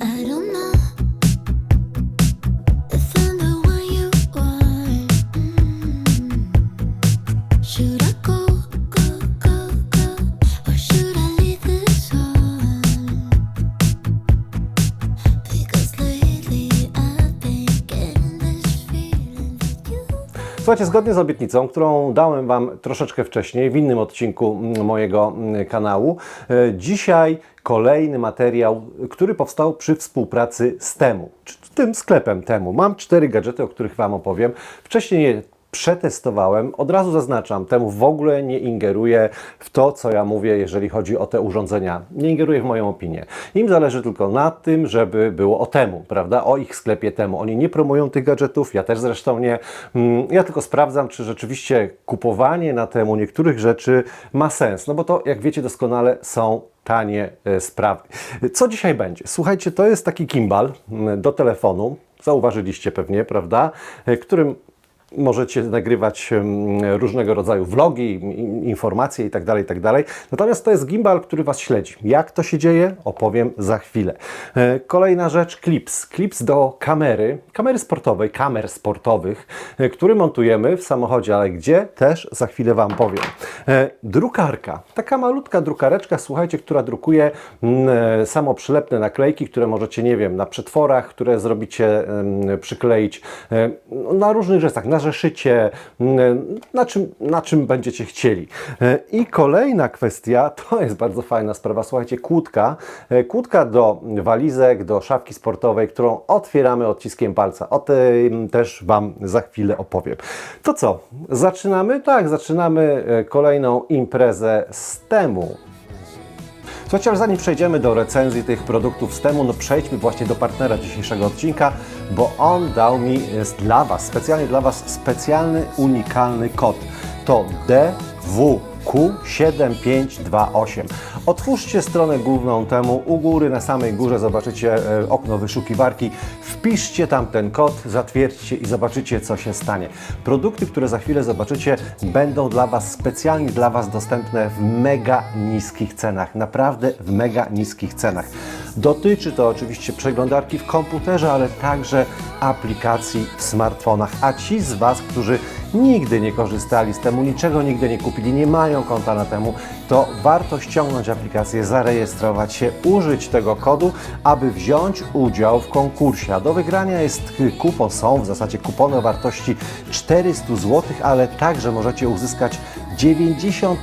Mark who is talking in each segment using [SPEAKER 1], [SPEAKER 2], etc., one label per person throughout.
[SPEAKER 1] I don't know
[SPEAKER 2] Zgodnie z obietnicą, którą dałem Wam troszeczkę wcześniej w innym odcinku mojego kanału, e, dzisiaj kolejny materiał, który powstał przy współpracy z Temu, czy tym sklepem Temu. Mam cztery gadżety, o których Wam opowiem. Wcześniej przetestowałem. Od razu zaznaczam, temu w ogóle nie ingeruję w to, co ja mówię, jeżeli chodzi o te urządzenia. Nie ingeruję w moją opinię. Im zależy tylko na tym, żeby było o temu, prawda? O ich sklepie temu. Oni nie promują tych gadżetów, ja też zresztą nie. Mm, Ja tylko sprawdzam, czy rzeczywiście kupowanie na temu niektórych rzeczy ma sens. No bo to, jak wiecie doskonale, są tanie e, sprawy. Co dzisiaj będzie? Słuchajcie, to jest taki gimbal mm, do telefonu. Zauważyliście pewnie, prawda? E, Którym Możecie nagrywać różnego rodzaju vlogi, in- informacje itd., itd. Natomiast to jest gimbal, który Was śledzi. Jak to się dzieje? Opowiem za chwilę. E, Kolejna rzecz, clips. Clips do kamery, kamery sportowej, kamer sportowych, e, który montujemy w samochodzie, ale gdzie? Też za chwilę Wam powiem. E, Drukarka. Taka malutka drukareczka, słuchajcie, która drukuje mm, samoprzylepne naklejki, które możecie, nie wiem, na przetworach, które zrobicie, przykleić no, na różnych rzeczach, na zeszycie, mm, na czym, na czym będziecie chcieli. E, I kolejna kwestia, to jest bardzo fajna sprawa, słuchajcie, kłódka. E, Kłódka do walizek, do szafki sportowej, którą otwieramy odciskiem palca. O tym też Wam za chwilę opowiem. To co, zaczynamy? Tak, zaczynamy e, kolejną imprezę z temu. Ale zanim przejdziemy do recenzji tych produktów z temu, no przejdźmy właśnie do partnera dzisiejszego odcinka, bo on dał mi dla Was, specjalnie dla Was, specjalny, unikalny kod. To DWQ7528. Otwórzcie stronę główną temu, u góry, na samej górze zobaczycie e, okno wyszukiwarki, wpiszcie tam ten kod, zatwierdźcie i zobaczycie, co się stanie. Produkty, które za chwilę zobaczycie, będą dla Was, specjalnie dla Was dostępne w mega niskich cenach. Naprawdę w mega niskich cenach. Dotyczy to oczywiście przeglądarki w komputerze, ale także aplikacji w smartfonach. A ci z Was, którzy nigdy nie korzystali z temu, niczego nigdy nie kupili, nie mają konta na temu, to warto ściągnąć aplikację, zarejestrować się, użyć tego kodu, aby wziąć udział w konkursie. A do wygrania jest kupon, są w zasadzie kupony o wartości 400 zł, ale także możecie uzyskać 90%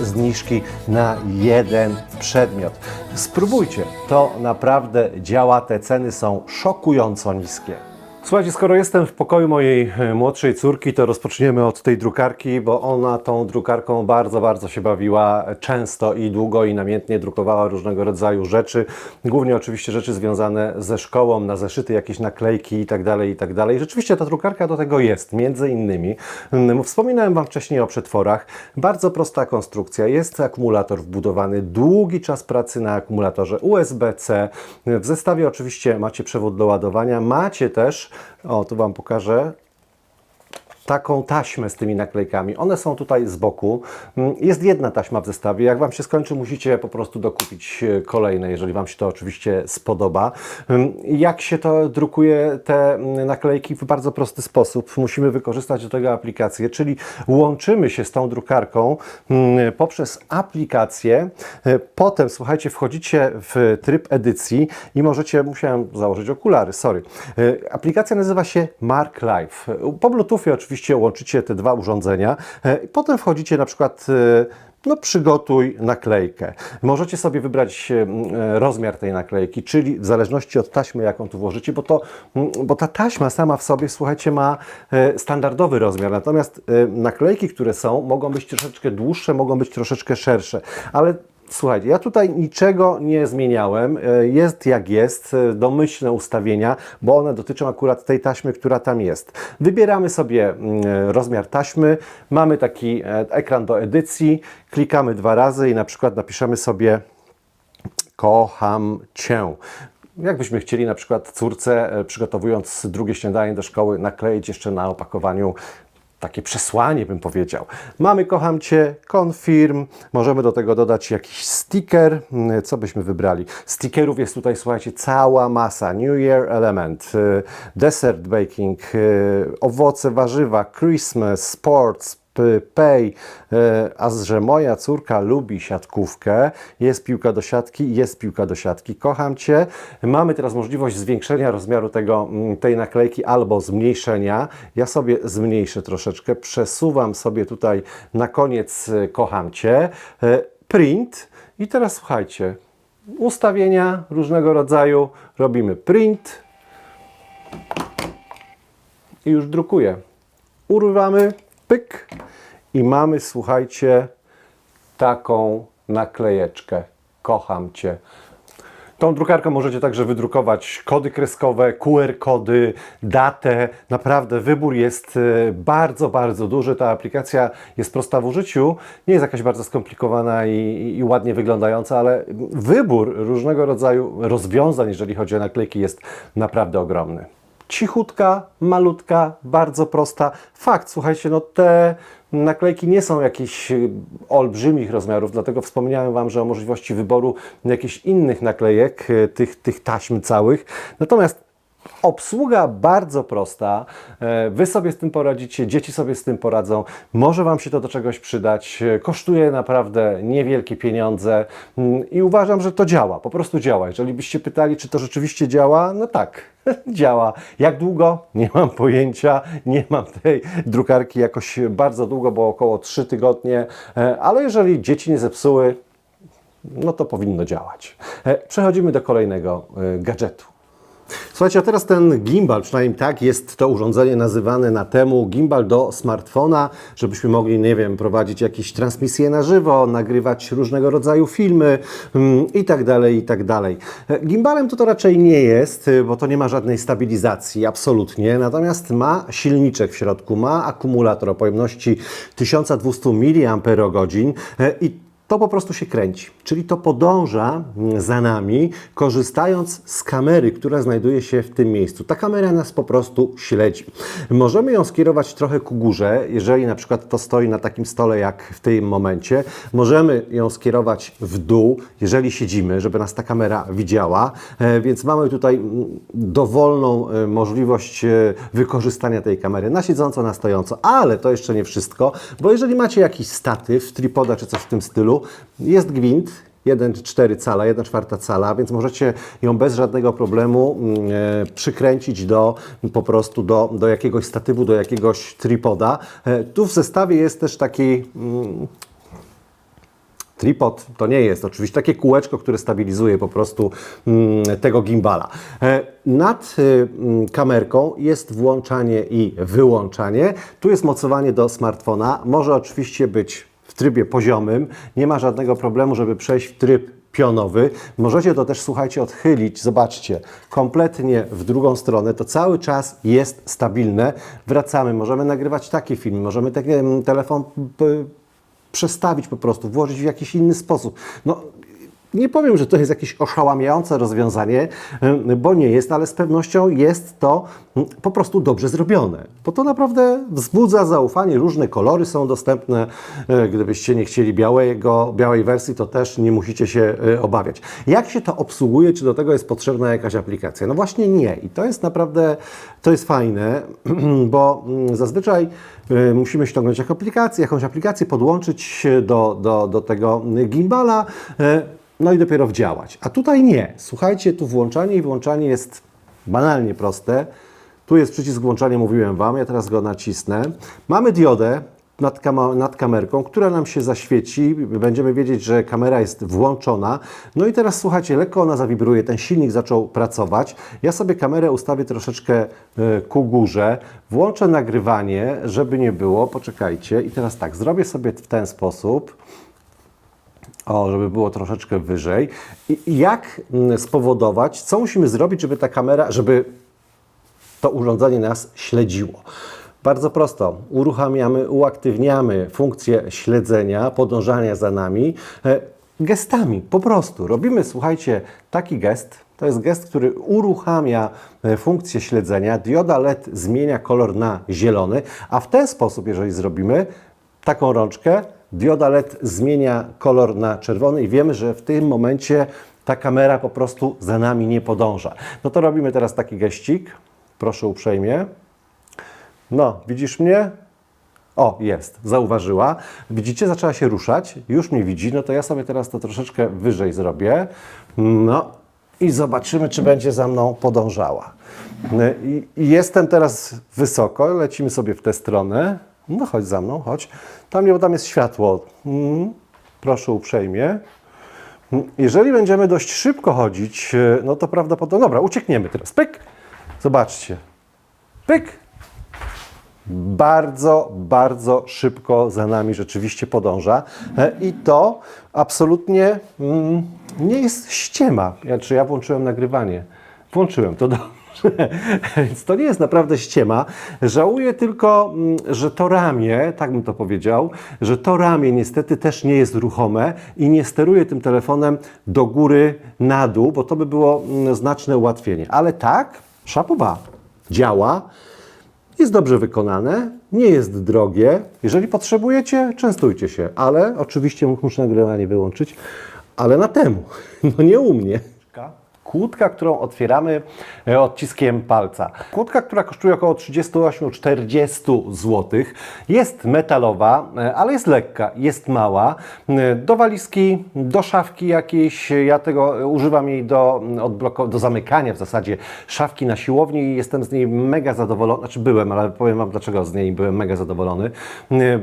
[SPEAKER 2] zniżki na jeden przedmiot. Spróbujcie, to naprawdę działa, te ceny są szokująco niskie. Słuchajcie, skoro jestem w pokoju mojej e, młodszej córki, to rozpoczniemy od tej drukarki, bo ona tą drukarką bardzo, bardzo się bawiła. Często i długo i namiętnie drukowała różnego rodzaju rzeczy. Głównie oczywiście rzeczy związane ze szkołą, na zeszyty, jakieś naklejki i tak dalej, i tak dalej. Rzeczywiście ta drukarka do tego jest, między innymi. Mm, Wspominałem Wam wcześniej o przetworach. Bardzo prosta konstrukcja. Jest akumulator wbudowany, długi czas pracy na akumulatorze USB-C. W zestawie oczywiście macie przewód do ładowania. Macie też, o tu Wam pokażę, taką taśmę z tymi naklejkami. One są tutaj z boku. Mm, Jest jedna taśma w zestawie. Jak Wam się skończy, musicie po prostu dokupić e, kolejne, jeżeli Wam się to oczywiście spodoba. Mm, Jak się to drukuje te mm, naklejki? W bardzo prosty sposób. Musimy wykorzystać do tego aplikację, czyli łączymy się z tą drukarką poprzez aplikację. E, Potem, słuchajcie, wchodzicie w tryb edycji i możecie, musiałem założyć okulary, sorry. E, Aplikacja nazywa się Mark Life. Po Bluetoothie oczywiście łączycie te dwa urządzenia e, potem wchodzicie na przykład e, no przygotuj naklejkę. Możecie sobie wybrać e, rozmiar tej naklejki, czyli w zależności od taśmy, jaką tu włożycie, bo, to, bo ta taśma sama w sobie, słuchajcie, ma standardowy rozmiar, natomiast naklejki, które są, mogą być troszeczkę dłuższe, mogą być troszeczkę szersze, ale Słuchajcie, ja tutaj niczego nie zmieniałem. E, Jest jak jest, e, domyślne ustawienia, bo one dotyczą akurat tej taśmy, która tam jest. Wybieramy sobie mm, e, rozmiar taśmy, mamy taki ekran do edycji, klikamy dwa razy i na przykład napiszemy sobie kocham Cię. Jakbyśmy chcieli na przykład córce, przygotowując drugie śniadanie do szkoły, nakleić jeszcze na opakowaniu takie przesłanie, bym powiedział. Mamy Kocham Cię, confirm, możemy do tego dodać jakiś sticker. Mm, Co byśmy wybrali? Stickerów jest tutaj, słuchajcie, cała masa. New Year Element, y, Desert Baking, y, owoce, warzywa, Christmas, Sports, Pay, e, a że moja córka lubi siatkówkę, jest piłka do siatki, jest piłka do siatki, kocham Cię. Mamy teraz możliwość zwiększenia rozmiaru tego, mm, tej naklejki albo zmniejszenia. Ja sobie zmniejszę troszeczkę, przesuwam sobie tutaj na koniec e, kocham Cię, e, print i teraz słuchajcie, ustawienia różnego rodzaju, robimy print i już drukuję. Urywamy, pyk i mamy, słuchajcie, taką naklejeczkę. Kocham Cię. Tą drukarką możecie także wydrukować kody kreskowe, QR-kody, datę. Naprawdę wybór jest e, bardzo, bardzo duży. Ta aplikacja jest prosta w użyciu, nie jest jakaś bardzo skomplikowana i, i ładnie wyglądająca, ale wybór różnego rodzaju rozwiązań, jeżeli chodzi o naklejki, jest naprawdę ogromny. Cichutka, malutka, bardzo prosta. Fakt, słuchajcie, no te naklejki nie są jakichś y, olbrzymich rozmiarów, dlatego wspomniałem Wam, że o możliwości wyboru jakichś innych naklejek, y, tych, tych taśm całych. Natomiast Obsługa bardzo prosta. E, Wy sobie z tym poradzicie, dzieci sobie z tym poradzą. Może Wam się to do czegoś przydać. E, Kosztuje naprawdę niewielkie pieniądze Mm, i uważam, że to działa. Po prostu działa. Jeżeli byście pytali, czy to rzeczywiście działa, no tak, działa. Jak długo? Nie mam pojęcia. Nie mam tej drukarki jakoś bardzo długo, bo około 3 tygodnie. E, Ale jeżeli dzieci nie zepsuły, no to powinno działać. E, Przechodzimy do kolejnego e, gadżetu. Słuchajcie, a teraz ten gimbal, przynajmniej tak jest to urządzenie nazywane na temu, gimbal do smartfona, żebyśmy mogli, nie wiem, prowadzić jakieś transmisje na żywo, nagrywać różnego rodzaju filmy mm, i tak dalej, i tak dalej. E, Gimbalem to to raczej nie jest, y, bo to nie ma żadnej stabilizacji, absolutnie, natomiast ma silniczek w środku, ma akumulator o pojemności 1200 mAh e, i to po prostu się kręci, czyli to podąża mm, za nami, korzystając z kamery, która znajduje się w tym miejscu. Ta kamera nas po prostu śledzi. Możemy ją skierować trochę ku górze, jeżeli na przykład to stoi na takim stole jak w tym momencie. Możemy ją skierować w dół, jeżeli siedzimy, żeby nas ta kamera widziała, E, więc mamy tutaj mm, dowolną e, możliwość e, wykorzystania tej kamery na siedząco, na stojąco, ale to jeszcze nie wszystko, bo jeżeli macie jakiś statyw, tripoda czy coś w tym stylu, jest gwint, 1,4 cala, 1,4 cala, więc możecie ją bez żadnego problemu mm, e, przykręcić do po prostu do, do jakiegoś statywu, do jakiegoś tripoda. E, tu w zestawie jest też taki mm, Tripod to nie jest oczywiście takie kółeczko, które stabilizuje po prostu mm, tego gimbala. E, nad y, kamerką jest włączanie i wyłączanie. Tu jest mocowanie do smartfona. Może oczywiście być w trybie poziomym. Nie ma żadnego problemu, żeby przejść w tryb pionowy. Możecie to też, słuchajcie, odchylić. Zobaczcie, kompletnie w drugą stronę. To cały czas jest stabilne. Wracamy. Możemy nagrywać takie filmy. Możemy taki em, telefon p- przestawić po prostu, włożyć w jakiś inny sposób. No, nie powiem, że to jest jakieś oszałamiające rozwiązanie, bo nie jest, ale z pewnością jest to y, po prostu dobrze zrobione. Bo to naprawdę wzbudza zaufanie. Różne kolory są dostępne. Y, Gdybyście nie chcieli białego, białej wersji, to też nie musicie się y, obawiać. Jak się to obsługuje? Czy do tego jest potrzebna jakaś aplikacja? No właśnie nie. I to jest naprawdę, to jest fajne, bo mm, zazwyczaj y, musimy ściągnąć jakąś aplikację, jakąś aplikację podłączyć do, do, do tego gimbala, no i dopiero wdziałać. A tutaj nie. Słuchajcie, tu włączanie i włączanie jest banalnie proste. Tu jest przycisk włączania, mówiłem Wam, ja teraz go nacisnę. Mamy diodę nad, kama- nad kamerką, która nam się zaświeci. Będziemy wiedzieć, że kamera jest włączona. No i teraz słuchajcie, lekko ona zawibruje, ten silnik zaczął pracować. Ja sobie kamerę ustawię troszeczkę e, ku górze, włączę nagrywanie, żeby nie było. Poczekajcie. I teraz tak, zrobię sobie w ten sposób. O, żeby było troszeczkę wyżej. I jak mm, spowodować, co musimy zrobić, żeby ta kamera, żeby to urządzenie nas śledziło? Bardzo prosto. Uruchamiamy, uaktywniamy funkcję śledzenia, podążania za nami e, gestami. Po prostu robimy, słuchajcie, taki gest. To jest gest, który uruchamia e, funkcję śledzenia. Dioda LED zmienia kolor na zielony, a w ten sposób, jeżeli zrobimy taką rączkę, dioda LED zmienia kolor na czerwony i wiemy, że w tym momencie ta kamera po prostu za nami nie podąża. No to robimy teraz taki geścik. Proszę uprzejmie. No, widzisz mnie? O, jest, zauważyła. Widzicie, zaczęła się ruszać, już mnie widzi, no to ja sobie teraz to troszeczkę wyżej zrobię. No i zobaczymy, czy będzie za mną podążała. I, i jestem teraz wysoko, lecimy sobie w tę stronę. No chodź za mną, chodź. Tam, nie, tam jest światło. Mm, proszę uprzejmie. Mm, Jeżeli będziemy dość szybko chodzić, e, no to prawdopodobnie... Dobra, uciekniemy teraz. Pyk! Zobaczcie. Pyk! bardzo, bardzo szybko za nami rzeczywiście podąża. E, I to absolutnie mm, nie jest ściema. Ja, czy ja włączyłem nagrywanie? Włączyłem, to dobrze. Więc to nie jest naprawdę ściema. Żałuję tylko, mm, że to ramię, tak bym to powiedział, że to ramię niestety też nie jest ruchome i nie steruję tym telefonem do góry, na dół, bo to by było mm, znaczne ułatwienie. Ale tak, szapoba, działa. Jest dobrze wykonane, nie jest drogie. Jeżeli potrzebujecie, częstujcie się, ale oczywiście muszę nagrywanie wyłączyć, ale na temu, no nie u mnie. Kłódka, którą otwieramy e, odciskiem palca. Kłódka, która kosztuje około 38-40 zł. Jest metalowa, e, ale jest lekka, jest mała. E, Do walizki, do szafki jakiejś. Ja tego używam jej do, mm, do zamykania w zasadzie szafki na siłowni i jestem z niej mega zadowolony. Znaczy byłem, ale powiem Wam dlaczego z niej byłem mega zadowolony.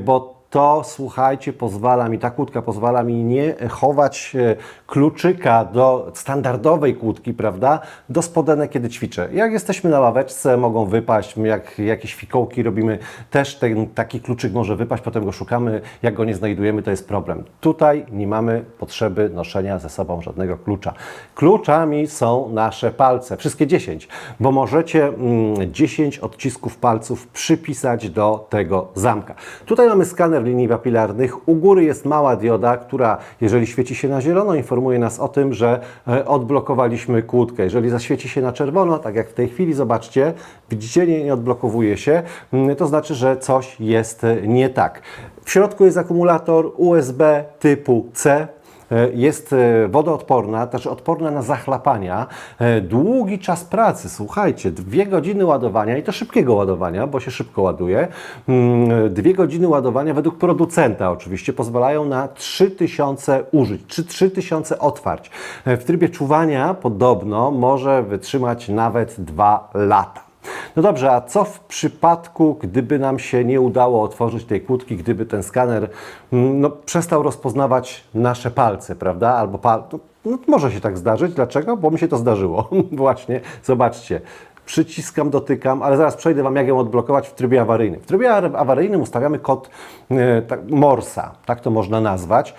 [SPEAKER 2] Bo to słuchajcie, pozwala mi, ta kłódka pozwala mi nie chować e, kluczyka do standardowej kłódki, prawda, do spodenek, kiedy ćwiczę. Jak jesteśmy na ławeczce, mogą wypaść, jak jakieś fikołki robimy, też ten taki kluczyk może wypaść, potem go szukamy, jak go nie znajdujemy, to jest problem. Tutaj nie mamy potrzeby noszenia ze sobą żadnego klucza. Kluczami są nasze palce, wszystkie 10, bo możecie mm, 10 odcisków palców przypisać do tego zamka. Tutaj mamy skaner linii papilarnych. U góry jest mała dioda, która jeżeli świeci się na zielono, informuje nas o tym, że e, odblokowaliśmy kłódkę. Jeżeli zaświeci się na czerwono, tak jak w tej chwili, zobaczcie, widzicie, nie, odblokowuje się, mm, to znaczy, że coś jest e, nie tak. W środku jest akumulator USB typu C. E, Jest e, wodoodporna, też odporna na zachlapania. E, Długi czas pracy, słuchajcie, dwie godziny ładowania i to szybkiego ładowania, bo się szybko ładuje. Mm, Dwie godziny ładowania według producenta oczywiście pozwalają na 3000 użyć, czy 3000 otwarć. W trybie czuwania podobno może wytrzymać nawet 2 lata. No dobrze, a co w przypadku, gdyby nam się nie udało otworzyć tej kłódki, gdyby ten skaner mm, no, przestał rozpoznawać nasze palce, prawda? Albo pal... no, może się tak zdarzyć. Dlaczego? Bo mi się to zdarzyło. Właśnie, zobaczcie. Przyciskam, dotykam, ale zaraz przejdę Wam, jak ją odblokować w trybie awaryjnym. W trybie awaryjnym ustawiamy kod e, tak, Morsa, tak to można nazwać.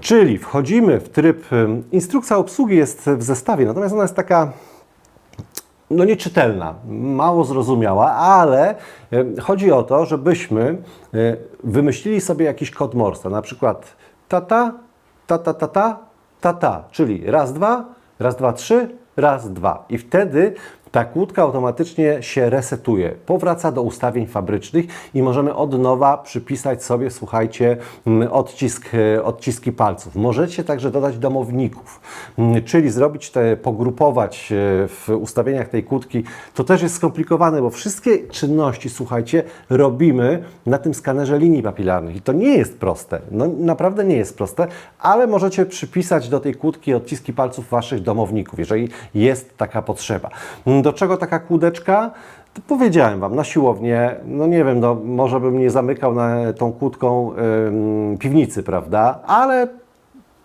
[SPEAKER 2] Czyli wchodzimy w tryb. em, Instrukcja obsługi jest w zestawie, natomiast ona jest taka no nieczytelna, mało zrozumiała, ale e, chodzi o to, żebyśmy e, wymyślili sobie jakiś kod Morsa, na przykład tata, tata, tata, tata, czyli raz, dwa, raz, dwa, trzy, raz, dwa. I wtedy ta kłódka automatycznie się resetuje, powraca do ustawień fabrycznych i możemy od nowa przypisać sobie, słuchajcie, mm, odcisk, e, odciski palców. Możecie także dodać domowników, mm, czyli zrobić te, pogrupować e, w ustawieniach tej kłódki. To też jest skomplikowane, bo wszystkie czynności, słuchajcie, robimy na tym skanerze linii papilarnych i to nie jest proste. No naprawdę nie jest proste, ale możecie przypisać do tej kłódki odciski palców Waszych domowników, jeżeli jest taka potrzeba. Do czego taka kłódeczka? To Powiedziałem Wam, na siłownię, no nie wiem, no może bym nie zamykał na tą kłódką ym, piwnicy, prawda? Ale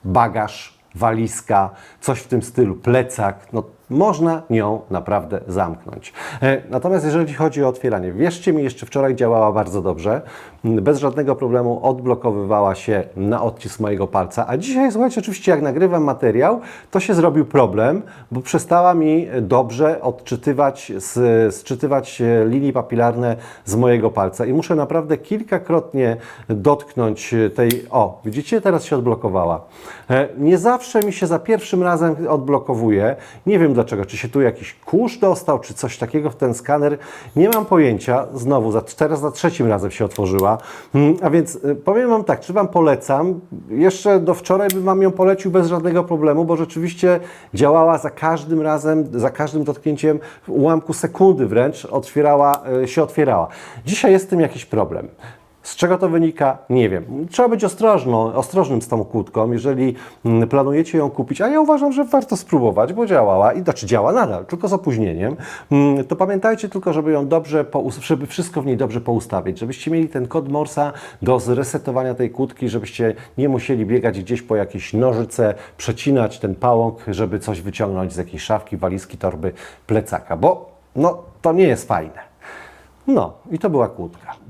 [SPEAKER 2] bagaż, walizka, coś w tym stylu, plecak, no można nią naprawdę zamknąć. E, Natomiast jeżeli chodzi o otwieranie, wierzcie mi, jeszcze wczoraj działała bardzo dobrze. Mm, Bez żadnego problemu odblokowywała się na odcisk mojego palca, a dzisiaj, słuchajcie, oczywiście jak nagrywam materiał, to się zrobił problem, bo przestała mi dobrze odczytywać, sczytywać e, linii papilarne z mojego palca i muszę naprawdę kilkakrotnie dotknąć tej, o, widzicie, teraz się odblokowała. E, Nie zawsze mi się za pierwszym razem odblokowuje, nie wiem dlaczego, czy się tu jakiś kurz dostał, czy coś takiego w ten skaner, nie mam pojęcia. Znowu, za, teraz za trzecim razem się otworzyła. Mm, A więc y, powiem Wam tak, czy Wam polecam, jeszcze do wczoraj bym Wam ją polecił bez żadnego problemu, bo rzeczywiście działała za każdym razem, za każdym dotknięciem w ułamku sekundy wręcz otwierała, y, się otwierała. Dzisiaj jest z tym jakiś problem. Z czego to wynika? Nie wiem. Trzeba być ostrożno, ostrożnym z tą kłódką, jeżeli mm, planujecie ją kupić, a ja uważam, że warto spróbować, bo działała i znaczy działa nadal, tylko z opóźnieniem. Mm, To pamiętajcie tylko, żeby ją dobrze, żeby wszystko w niej dobrze poustawić, żebyście mieli ten kod Morsa do zresetowania tej kłódki, żebyście nie musieli biegać gdzieś po jakieś nożyce, przecinać ten pałąk, żeby coś wyciągnąć z jakiejś szafki, walizki, torby, plecaka, bo no, to nie jest fajne. No, i to była kłódka.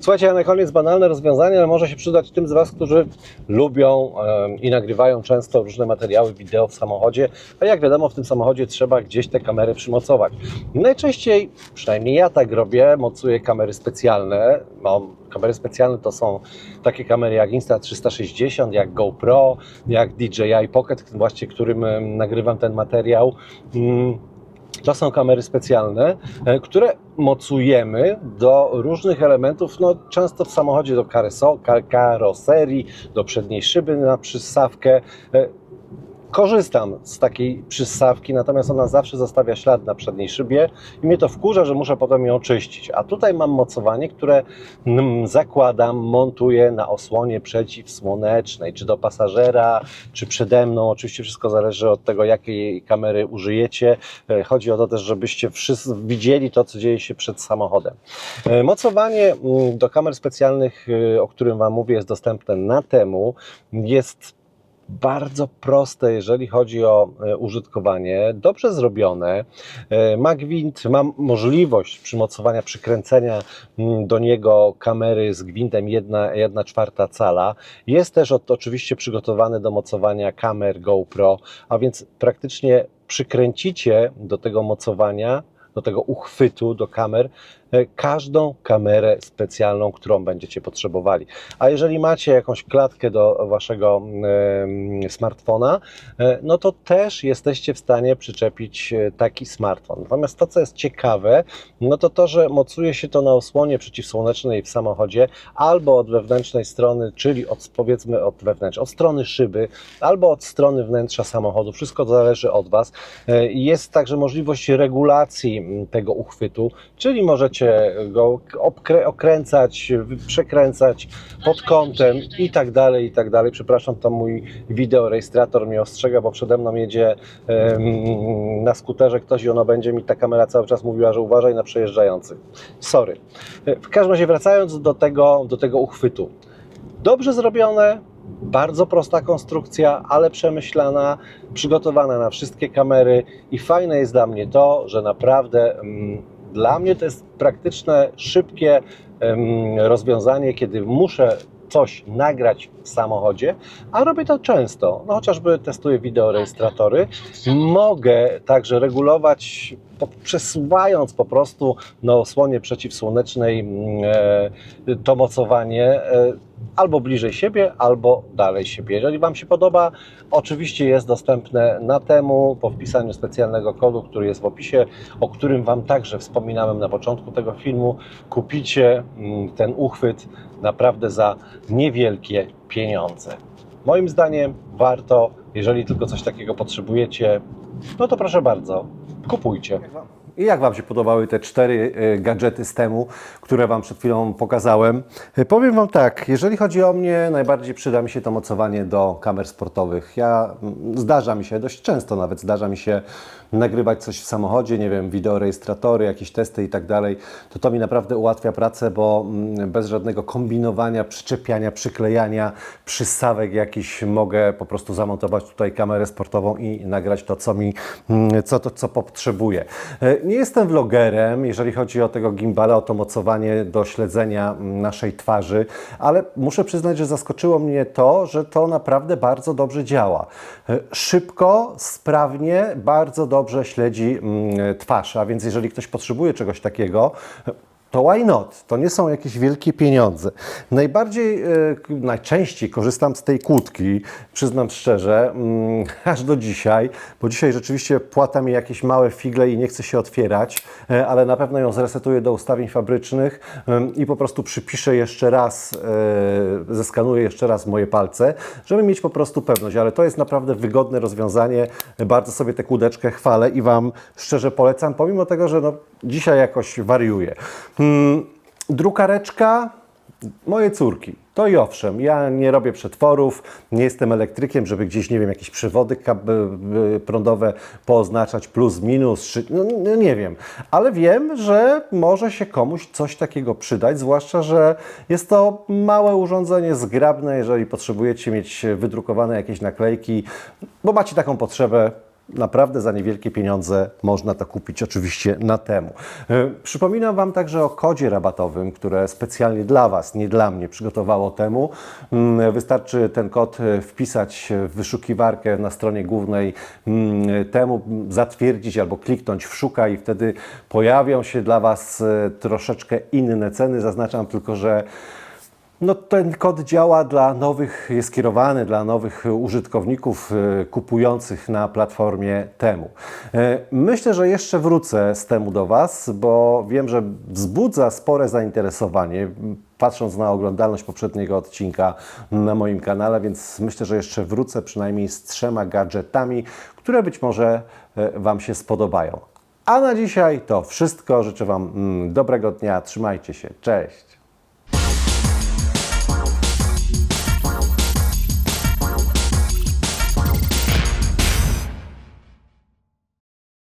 [SPEAKER 2] Słuchajcie, a na koniec banalne rozwiązanie, ale może się przydać tym z Was, którzy lubią i nagrywają często różne materiały wideo w samochodzie, a jak wiadomo w tym samochodzie trzeba gdzieś te kamery przymocować. Najczęściej, przynajmniej ja tak robię, mocuję kamery specjalne. Mam kamery specjalne to są takie kamery jak Insta360, jak GoPro, jak DJI Pocket, właśnie którym nagrywam ten materiał. To są kamery specjalne, e, które mocujemy do różnych elementów, no często w samochodzie do karoserii, do przedniej szyby na przystawkę. Korzystam z takiej przystawki, natomiast ona zawsze zostawia ślad na przedniej szybie i mnie to wkurza, że muszę potem ją czyścić. A tutaj mam mocowanie, które mm, zakładam, montuję na osłonie przeciwsłonecznej, czy do pasażera, czy przede mną. Oczywiście wszystko zależy od tego, jakiej kamery użyjecie. E, Chodzi o to też, żebyście wszyscy widzieli to, co dzieje się przed samochodem. E, Mocowanie mm, do kamer specjalnych, e, o którym Wam mówię, jest dostępne na temu. Jest bardzo proste, jeżeli chodzi o e, użytkowanie, dobrze zrobione. E, Ma gwint, mam możliwość przymocowania, przykręcenia mm, do niego kamery z gwintem 1 czwarta cala. Jest też oczywiście przygotowany do mocowania kamer GoPro, a więc praktycznie przykręcicie do tego mocowania, do tego uchwytu, do kamer, każdą kamerę specjalną, którą będziecie potrzebowali. A jeżeli macie jakąś klatkę do waszego smartfona, e, no to też jesteście w stanie przyczepić e, taki smartfon. Natomiast to, co jest ciekawe, no to to, że mocuje się to na osłonie przeciwsłonecznej w samochodzie albo od wewnętrznej strony, czyli od, powiedzmy od wewnętrznej, od strony szyby, albo od strony wnętrza samochodu. Wszystko zależy od Was. E, Jest także możliwość regulacji tego uchwytu, czyli możecie go obkrę- okręcać, przekręcać pod kątem i tak dalej, i tak dalej. Przepraszam, to mój wideorejestrator mnie ostrzega, bo przede mną jedzie em, na skuterze ktoś i ono będzie mi ta kamera cały czas mówiła, że uważaj na przejeżdżających. Sorry. W każdym razie wracając do tego, do tego uchwytu. Dobrze zrobione, bardzo prosta konstrukcja, ale przemyślana, przygotowana na wszystkie kamery i fajne jest dla mnie to, że naprawdę mm, dla mnie to jest praktyczne, szybkie rozwiązanie, kiedy muszę coś nagrać w samochodzie, a robię to często. No, chociażby testuję wideorejestratory. Mogę także regulować, przesuwając po prostu na osłonie przeciwsłonecznej mm, e, to mocowanie e, albo bliżej siebie, albo dalej siebie. Jeżeli Wam się podoba, oczywiście jest dostępne na temu po wpisaniu specjalnego kodu, który jest w opisie, o którym Wam także wspominałem na początku tego filmu. Kupicie mm, ten uchwyt naprawdę za niewielkie pieniądze. Moim zdaniem warto, jeżeli tylko coś takiego potrzebujecie, no to proszę bardzo, kupujcie. I jak Wam się podobały te cztery e, gadżety z temu, które Wam przed chwilą pokazałem? E, Powiem Wam tak, jeżeli chodzi o mnie, najbardziej przyda mi się to mocowanie do kamer sportowych. Ja mm, zdarza mi się, dość często nawet zdarza mi się nagrywać coś w samochodzie, nie wiem, wideorejestratory, jakieś testy i tak dalej, to to mi naprawdę ułatwia pracę, bo mm, bez żadnego kombinowania, przyczepiania, przyklejania, przystawek jakiś mogę po prostu zamontować tutaj kamerę sportową i nagrać to, co mi, mm, co, to, co potrzebuję. Nie jestem vlogerem, jeżeli chodzi o tego gimbala, o to mocowanie do śledzenia naszej twarzy, ale muszę przyznać, że zaskoczyło mnie to, że to naprawdę bardzo dobrze działa. Szybko, sprawnie, bardzo dobrze śledzi mm, twarz, a więc jeżeli ktoś potrzebuje czegoś takiego, to why not? To nie są jakieś wielkie pieniądze. Najbardziej, e, najczęściej korzystam z tej kłódki, przyznam szczerze, mm, aż do dzisiaj, bo dzisiaj rzeczywiście płata mi jakieś małe figle i nie chce się otwierać, e, ale na pewno ją zresetuję do ustawień fabrycznych em, i po prostu przypiszę jeszcze raz, e, zeskanuję jeszcze raz moje palce, żeby mieć po prostu pewność, ale to jest naprawdę wygodne rozwiązanie, bardzo sobie tę kłódeczkę chwalę i Wam szczerze polecam, pomimo tego, że no, dzisiaj jakoś wariuję. Hmm, drukareczka moje córki. To i owszem, ja nie robię przetworów, nie jestem elektrykiem, żeby gdzieś, nie wiem, jakieś przewody prądowe pooznaczać plus, minus, no, no nie wiem. Ale wiem, że może się komuś coś takiego przydać, zwłaszcza, że jest to małe urządzenie zgrabne, jeżeli potrzebujecie mieć wydrukowane jakieś naklejki, bo macie taką potrzebę, Naprawdę za niewielkie pieniądze można to kupić oczywiście na temu. E, Przypominam Wam także o kodzie rabatowym, które specjalnie dla Was, nie dla mnie, przygotowało temu. Mm, Wystarczy ten kod e, wpisać w wyszukiwarkę na stronie głównej mm, temu, m, zatwierdzić albo kliknąć w szukaj i wtedy pojawią się dla Was e, troszeczkę inne ceny. Zaznaczam tylko, że no, ten kod działa dla nowych, jest skierowany dla nowych użytkowników e, kupujących na platformie Temu. E, Myślę, że jeszcze wrócę z Temu do Was, bo wiem, że wzbudza spore zainteresowanie, patrząc na oglądalność poprzedniego odcinka na moim kanale, więc myślę, że jeszcze wrócę przynajmniej z trzema gadżetami, które być może e, Wam się spodobają. A na dzisiaj to wszystko. Życzę Wam mm, dobrego dnia. Trzymajcie się. Cześć.